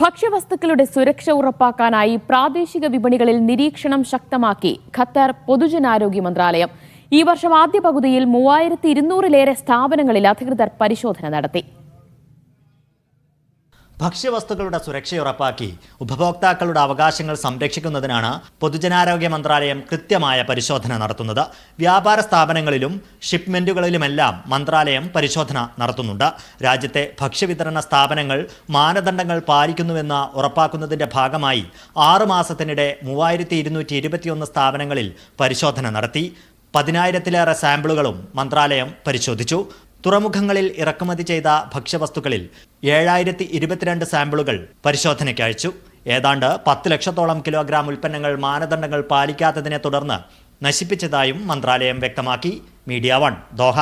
ഭക്ഷ്യവസ്തുക്കളുടെ സുരക്ഷ ഉറപ്പാക്കാനായി പ്രാദേശിക വിപണികളിൽ നിരീക്ഷണം ശക്തമാക്കി ഖത്തർ പൊതുജനാരോഗ്യ മന്ത്രാലയം. ഈ വർഷം ആദ്യ പകുതിയിൽ മൂവായിരത്തി ഇരുന്നൂറിലേറെ സ്ഥാപനങ്ങളിൽ അധികൃതർ പരിശോധന നടത്തി. ഭക്ഷ്യവസ്തുക്കളുടെ സുരക്ഷ ഉറപ്പാക്കി ഉപഭോക്താക്കളുടെ അവകാശങ്ങൾ സംരക്ഷിക്കുന്നതിനാണ് പൊതുജനാരോഗ്യ മന്ത്രാലയം കൃത്യമായ പരിശോധന നടത്തുന്നത്. വ്യാപാര സ്ഥാപനങ്ങളിലും ഷിപ്മെന്റുകളിലുമെല്ലാം മന്ത്രാലയം പരിശോധന നടത്തുന്നുണ്ട്. രാജ്യത്തെ ഭക്ഷ്യവിതരണ സ്ഥാപനങ്ങൾ മാനദണ്ഡങ്ങൾ പാലിക്കുന്നുവെന്ന് ഉറപ്പാക്കുന്നതിന്റെ ഭാഗമായി ആറു മാസത്തിനിടെ മൂവായിരത്തി സ്ഥാപനങ്ങളിൽ പരിശോധന നടത്തി. പതിനായിരത്തിലേറെ സാമ്പിളുകളും മന്ത്രാലയം പരിശോധിച്ചു. തുറമുഖങ്ങളിൽ ഇറക്കുമതി ചെയ്ത ഭക്ഷ്യവസ്തുക്കളിൽ ഏഴായിരത്തി ഇരുപത്തിരണ്ട് സാമ്പിളുകൾ പരിശോധനയ്ക്ക് അയച്ചു. ഏതാണ്ട് പത്ത് ലക്ഷത്തോളം കിലോഗ്രാം ഉൽപ്പന്നങ്ങൾ മാനദണ്ഡങ്ങൾ പാലിക്കാത്തതിനെ തുടർന്ന് നശിപ്പിച്ചതായും മന്ത്രാലയം വ്യക്തമാക്കി. Media One Doha.